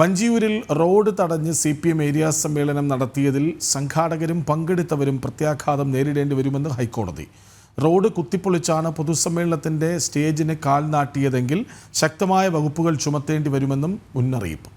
വഞ്ചിയൂരിൽ road തടഞ്ഞ് C P M area സമ്മേളനം നടത്തിയതിൽ സംഘാടകരും പങ്കെടുത്തവരും പ്രത്യാഘാതം നേരിടേണ്ടി വരുമെന്ന് ഹൈക്കോടതി. റോഡ് കുത്തിപ്പൊളിച്ചാണ് പൊതുസമ്മേളനത്തിന്റെ സ്റ്റേജിന് കാൽ നാട്ടിയതെങ്കിൽ ശക്തമായ വകുപ്പുകൾ ചുമത്തേണ്ടി വരുമെന്നും മുന്നറിയിപ്പ്.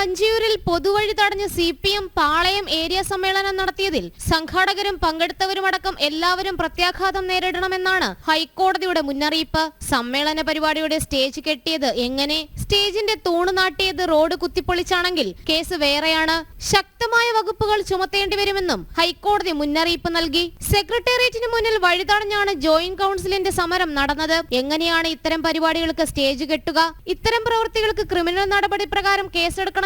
വഞ്ചിയൂരിൽ പൊതുവഴി തടഞ്ഞ് C P M Palayam area സമ്മേളനം നടത്തിയതിൽ സംഘാടകരും പങ്കെടുത്തവരുമടക്കം എല്ലാവരും പ്രത്യാഘാതം നേരിടണമെന്നാണ് ഹൈക്കോടതിയുടെ മുന്നറിയിപ്പ്. സമ്മേളന പരിപാടിയുടെ സ്റ്റേജ് കെട്ടിയത് എങ്ങനെ? സ്റ്റേജിന്റെ തൂണ് നാട്ടിയത് റോഡ് കുത്തിപ്പൊളിച്ചാണെങ്കിൽ കേസ് വേറെയാണ്. ശക്തമായ വകുപ്പുകൾ ചുമത്തേണ്ടി വരുമെന്നും ഹൈക്കോടതി മുന്നറിയിപ്പ് നൽകി. സെക്രട്ടേറിയറ്റിന് മുന്നിൽ വഴി തടഞ്ഞാണ് ജോയിന്റ് കൌൺസിലിന്റെ സമരം നടന്നത്. എങ്ങനെയാണ് ഇത്തരം പരിപാടികൾക്ക് സ്റ്റേജ് കെട്ടുക? ഇത്തരം പ്രവൃത്തികൾക്ക് ക്രിമിനൽ നടപടി പ്രകാരം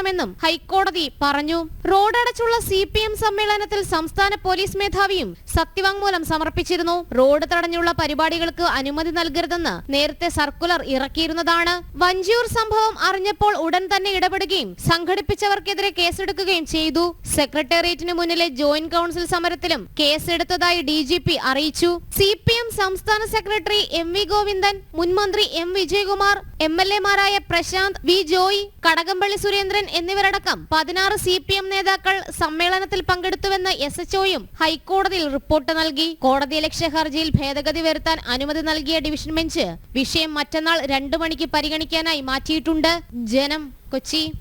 കേസെടുക്കണമെന്നും ഹൈക്കോടതി പറഞ്ഞു. റോഡടച്ചുള്ള സി പി എം സമ്മേളനത്തിൽ സംസ്ഥാന പോലീസ് മേധാവിയും സത്യവാങ്മൂലം സമർപ്പിച്ചിരുന്നു. റോഡ് തടഞ്ഞുള്ള പരിപാടികൾക്ക് അനുമതി നൽകരുതെന്ന് നേരത്തെ സർക്കുലർ ഇറക്കിയിരുന്നതാണ്. വഞ്ചിയൂർ സംഭവം അറിഞ്ഞപ്പോൾ ഉടൻ തന്നെ ഇടപെടുകയും സംഘടിപ്പിച്ചവർക്കെതിരെ കേസെടുക്കുകയും ചെയ്തു. സെക്രട്ടേറിയറ്റിന് മുന്നിലെ ജോയിന്റ് കൌൺസിൽ സമരത്തിലും കേസെടുത്തതായി ഡി ജി പി അറിയിച്ചു. സി പി എം സംസ്ഥാന സെക്രട്ടറി എം വി ഗോവിന്ദൻ മുൻമന്ത്രി എം വിജയകുമാർ എം എൽ എമാരായ പ്രശാന്ത് വി ജോയ് കടകംപള്ളി സുരേന്ദ്രൻ എന്നിവരടക്കം പതിനാറ് സി പി എം നേതാക്കൾ സമ്മേളനത്തിൽ പങ്കെടുത്തുവെന്ന് എസ് എച്ച്ഒയും ഹൈക്കോടതിയിൽ റിപ്പോർട്ട് നൽകി. കോടതി ലക്ഷ്യ ഹർജിയിൽ ഭേദഗതി വരുത്താൻ അനുമതി നൽകിയ ഡിവിഷൻ ബെഞ്ച് വിഷയം മറ്റന്നാൾ രണ്ടു മണിക്ക് പരിഗണിക്കാനായി മാറ്റിയിട്ടുണ്ട്. ജനം കൊച്ചി.